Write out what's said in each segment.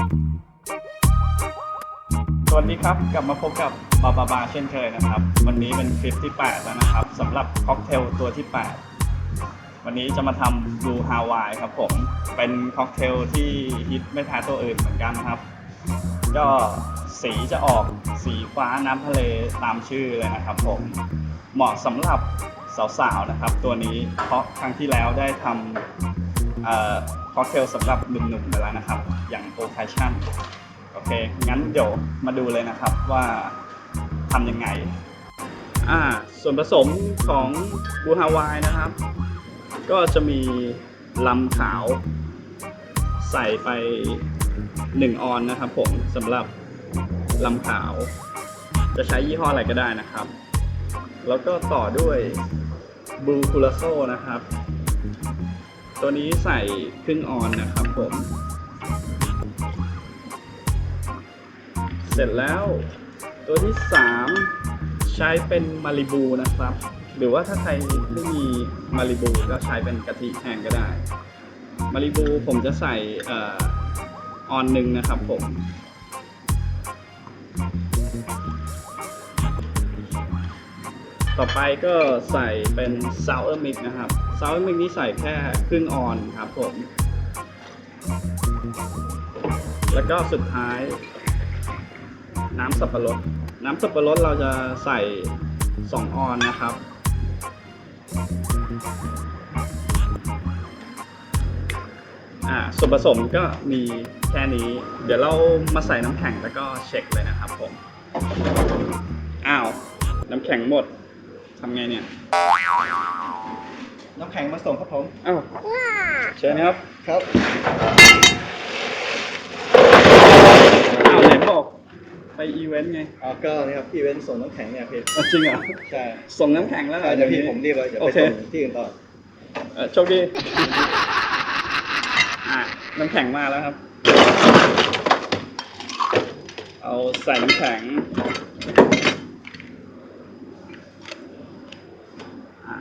สวัสดีครับ กลับมาพบกับบาบาบาเช่นเคยนะครับ วันนี้เป็นคลิปที่ 8 แล้วนะครับสำหรับค็อกเทลตัวที่ 8 วันนี้จะมาทำบลูฮาวายครับผม เป็นค็อกเทลที่ฮิตไม่แพ้ตัวอื่นเหมือนกันนะครับ ก็สีจะออกสีฟ้าน้ำทะเลตามชื่อเลยนะครับผม เหมาะสำหรับสาวๆนะครับ ตัวนี้เพราะครั้งที่แล้วได้ทำ ค็อกเทลสำหรับหนุ่มๆไปแล้วนะครับ อย่างโอคาชั่นโอเค งั้นเดี๋ยวมาดูเลยนะครับว่าทำยังไง อ่า ส่วนผสมของบูฮาวายนะครับ ก็จะมีลำขาวใส่ไป 1 ออนนะครับผมสำหรับลำขาว จะใช้ยี่ห้ออะไรก็ได้นะครับ แล้วก็ต่อด้วยบูคูลาโซนะครับ ตัวนี้ใส่ครึ่งออนนะครับผม เสร็จแล้ว ตัวที่ 3 ใช้เป็นมาริบูนะครับ หรือว่าถ้าใครไม่มีมาริบูก็ใช้เป็นกะทิแทนก็ได้มาริบูผมจะใส่ออออนหนึ่งนะครับผม ต่อไปก็ใส่เป็นซาวเออร์มิกนะครับซาวเออร์มิกนี่ใส่แค่ครึ่งออนครับผม แล้วก็สุดท้าย น้ำสับปะรด น้ำสับปะรดเราจะใส่ 2 ออนนะครับ อ่าส่วนผสมก็มีแค่นี้ เดี๋ยวเรามาใส่น้ำแข็งแล้วก็เช็คเลยนะครับผม อ้าว น้ำแข็งหมด ทำไงเนี่ย น้ำแข็งมาส่งครับผมอ้าวเชิญครับ ครับอ้าวไหนบอกไปอีเวนต์ไงอ๋อก็นี่ครับพี่เว้นส่งน้ำแข็งเนี่ยพี่อ๋อจริงเหรอ ใช่ส่งน้ำแข็งแล้วเหรอเดี๋ยวพี่นี้ผมรีบเลยเดี๋ยวโอไปเคส่งที่อื่นต่อเอ่อโชคดีอะน้ำแข็งมาแล้วครับ เอาใส่น้ำแข็งอะ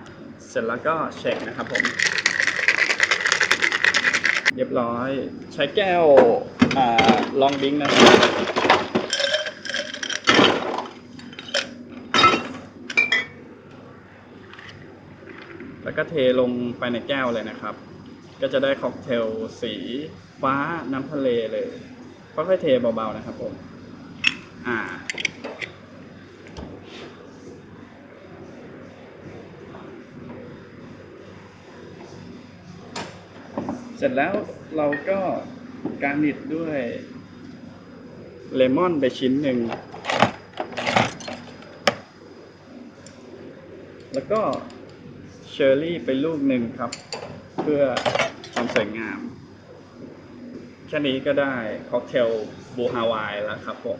เสร็จแล้วก็เช็คนะครับผม เรียบร้อยใช้แก้วอ่าลองดิ้งนะครับแล้วก็เทลงไปในแก้วเลยนะครับ ก็จะได้ค็อกเทลสีฟ้าน้ำทะเลเลยค่อยๆเทเบาๆนะครับผม อ่า เสร็จแล้วเราก็การนิดด้วยเลมอนไปชิ้นหนึ่ง แล้วก็เชอร์รี่ไปลูกหนึ่งครับ เพื่อความสวยงาม แค่นี้ก็ได้ค็อกเทลบูฮาวายแล้วครับผม